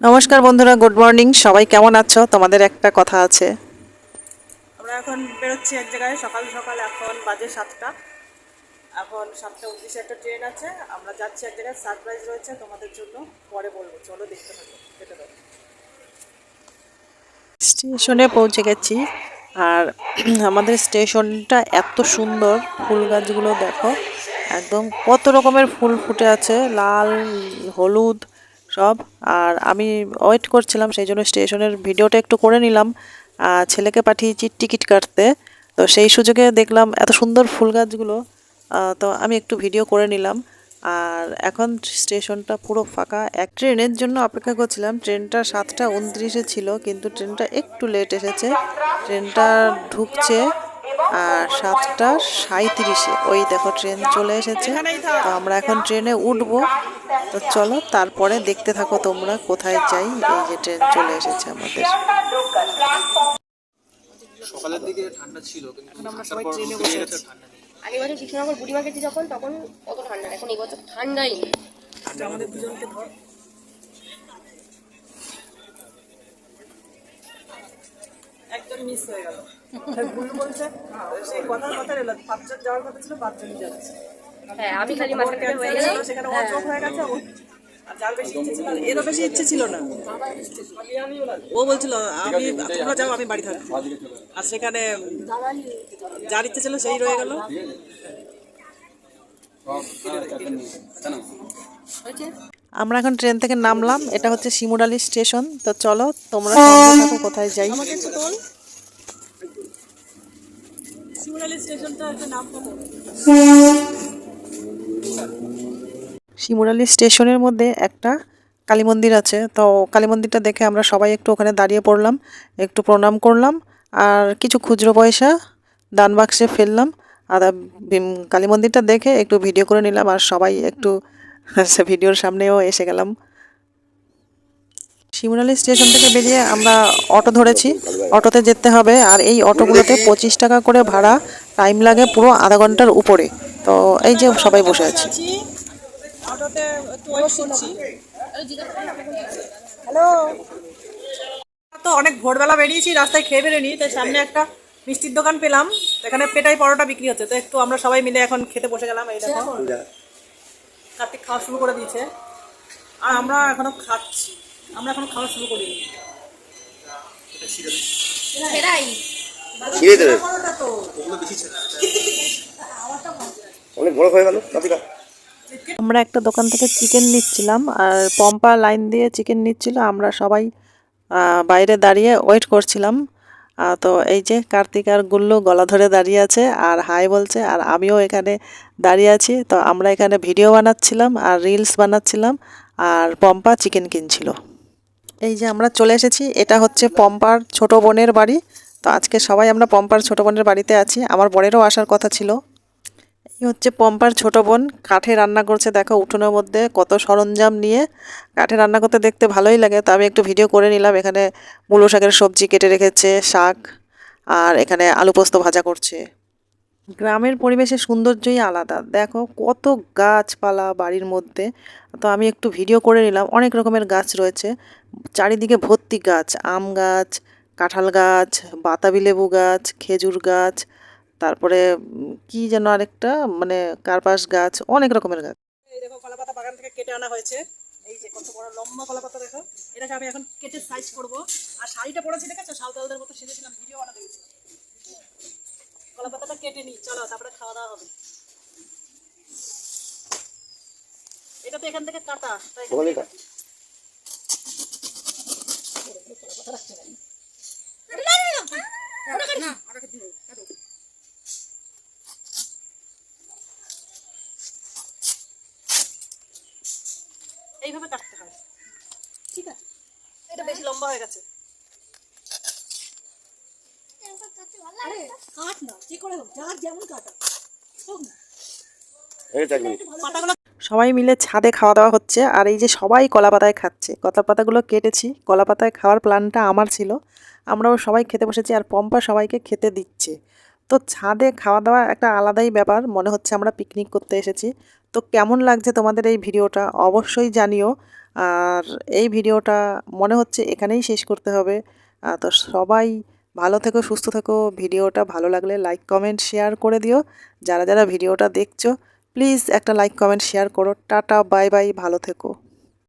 নমস্কার বন্ধুরা good morning. সবাই কেমন আছো? তোমাদের একটা কথা আছে। আমরা এখন বেরোচ্ছি এক জায়গায়। সকাল সকাল এখন বাজে সাতটা। এখন সাতটা উনত্রিশে একটা ট্রেন আছে। আমরা যাচ্ছি এক জায়গায়। সারপ্রাইজ রয়েছে তোমাদের জন্য। পরে বলব। চলো দেখতে থাকো। স্টেশনে পৌঁছে গেছি। আর আমাদের স্টেশনটা এত সুন্দর। ফুল গাছগুলো দেখো। একদম কত রকমের ফুল ফুটে আছে। লাল হলুদ সব। আর আমি ওয়েট করছিলাম, সেই জন্য স্টেশনের ভিডিওটা একটু করে নিলাম। ছেলেকে পাঠিয়েছি টিকিট কাটতে। তো সেই সুযোগে দেখলাম এত সুন্দর ফুল গাছগুলো। তো আমি একটু ভিডিও করে নিলাম। আর এখন স্টেশনটা পুরো ফাঁকা। এক ট্রেনের জন্য অপেক্ষা করছিলাম। ট্রেনটা সাতটা উনত্রিশে ছিল, কিন্তু ট্রেনটা একটু লেট এসেছে। ট্রেনটা ঢুকছে। আর সাতটা সাঁত্রিশে ওই দেখো ট্রেন চলে এসেছে। তো আমরা এখন ট্রেনে উঠবো। তো চলো তারপরে দেখতে থাকো তোমরা কোথায় যাই। এই যে ট্রেন চলে এসেছে আমাদের। সকালের দিকে ঠান্ডা ছিল কিন্তু ট্রেনে বসে ঠান্ডা নেই। আগের বছর কৃষ্ণনগর বুড়িমা গেছি যখন তখন অত ঠান্ডা এখন এই বছর ঠান্ডাই নেই। আমাদের দুজনকে ধর একজন মিস হয়ে গেল। ভুল বলছে? সেই কথার কথা এলো পাঁচজন যাওয়ার কথা ছিল পাঁচজনই যাচ্ছে। হ্যাঁ আমি খালি মাঝখানে হয়ে cancel সেখানে ওর হয়ে গেছে যার বেশি ইচ্ছে ছিল এরও বেশি ইচ্ছে ছিল না। ও বলছিল আমি তোমরা যাও আমি বাড়ি থাকব। আর সেখানে যার ইচ্ছে ছিল সেই রয়ে গেল। আমরা এখন ট্রেন থেকে নামলাম। এটা হচ্ছে শিমুরালি স্টেশন। তো চলো তোমরা কোথায় যাই। শিমুরালি স্টেশনটা একটা নাম বলো শিমুরালি স্টেশনের মধ্যে একটা কালী মন্দির আছে। তো কালী মন্দিরটা দেখে আমরা সবাই একটু ওখানে দাঁড়িয়ে পড়লাম একটু প্রণাম করলাম আর কিছু খুচরো পয়সা দান বাক্সে ফেললাম। আর কালী মন্দিরটা দেখে একটু ভিডিও করে নিলাম আর সবাই একটু ভিডিওর সামনেও এসে গেলাম। শিমুরালি স্টেশন থেকে বেরিয়ে আমরা অটো ধরেছি। অটোতে যেতে হবে, আর এই অটোগুলোতে পঁচিশ টাকা করে ভাড়া, টাইম লাগে পুরো আধা ঘণ্টার উপরে। তো এই যে সবাই বসে আছি। তো অনেক ভোরবেলা বেরিয়েছি, রাস্তায় খেয়ে বেরোনি তাই সামনে একটা মিষ্টির দোকান পেলাম। এখানে পেটাই পরোটা বিক্রি হচ্ছে, তো একটু আমরা সবাই মিলে এখন খেতে বসে গেলাম, এই দেখো। কার্তিক খাওয়া শুরু করে দিয়েছে। আর আমরা এখনও খাচ্ছি। আমরা এখনও খাওয়া শুরু করিনি। সেটাই ছিঁড়ে দেবে। অনেক বড় হয়ে গেল রাধিকা আমরা একটা দোকান থেকে চিকেন নিচ্ছিলাম আর পম্পা লাইন দিয়ে চিকেন নিচ্ছিল। আমরা সবাই বাইরে দাঁড়িয়ে ওয়েট করছিলাম। তো এই যে কার্তিক আর গুল্লু গলা ধরে দাঁড়িয়ে আছে আর হাই বলছে, আর আমিও এখানে দাঁড়িয়ে আছি। তো আমরা এখানে ভিডিও বানাচ্ছিলাম আর রিলস বানাচ্ছিলাম আর পম্পা চিকেন কিনছিল। এই যে আমরা চলে এসেছি, এটা হচ্ছে পম্পার ছোট বোনের বাড়ি। তো আজকে সবাই, আমরা পম্পার ছোট বোনের বাড়িতে আছি। আমার বরেরও আসার কথা ছিল। এই হচ্ছে পম্পার ছোট বোন। কাঠে রান্না করছে, দেখো উঠোনের মধ্যে কত সরঞ্জাম নিয়ে। কাঠে রান্না করতে দেখতে ভালোই লাগে। তো আমি একটু ভিডিও করে নিলাম। এখানে মূলো শাকের সবজি কেটে রেখেছে, শাক আর এখানে আলু পোস্ত ভাজা করছে। গ্রামের পরিবেশের সৌন্দর্যই আলাদা। দেখো কত গাছপালা বাড়ির মধ্যে। তো আমি একটু ভিডিও করে নিলাম। অনেক রকমের গাছ রয়েছে। চারিদিকে ভর্তি গাছ। আম গাছ, কাঁঠাল গাছ, বাতাবি লেবু গাছ, খেজুর গাছ তারপরে কি যেন আরেকটা মানে কার্পাস গাছ অনেক রকমের গাছ। এই দেখো কলাপাতা বাগান থেকে কেটে আনা হয়েছে। এই যে কত বড় লম্বা কলাপাতা দেখো। এটাকে আমি এখন কেটে সাইজ করব। আর শাড়িটা পরেছি দেখেছ? সাঁওতালদের মতো সেজেছিলাম ভিডিও কলাপাতাটা কেটে নিই চলো তারপরে খাওয়া দাওয়া হবে। এটা তো এখান থেকে কাটা তাই এইভাবে কাটতে হয়। ঠিক আছে? এটা বেশি লম্বা হয়ে গেছে। আরে কাট না কি করে হোক যার যেমন কাটা হোক না। এই তো এক মিনিট পাতাগুলো সবাই মিলে ছাদে খাওয়া দাওয়া হচ্ছে আর এই যে সবাই কলা পাতায় খাচ্ছে। কলা পাতাগুলো কেটেছি কলা পাতায় খাওয়ার প্ল্যানটা আমার ছিল। আমরাও সবাই খেতে বসেছি আর পম্পা সবাইকে খেতে দিচ্ছে। তো ছাদে খাওয়া দাওয়া একটা আলাদাই ব্যাপার, মনে হচ্ছে আমরা পিকনিক করতে এসেছি। তো কেমন লাগছে তোমাদের এই ভিডিওটা অবশ্যই জানিও। আর এই ভিডিওটা মনে হচ্ছে এখানেই শেষ করতে হবে। তো সবাই ভালো থেকো, সুস্থ থেকো। ভিডিওটা ভালো লাগলে লাইক কমেন্ট শেয়ার করে দিও। যারা যারা ভিডিওটা দেখছ প্লিজ একটা লাইক কমেন্ট শেয়ার করো। টাটা বাই বাই ভালো থেকো।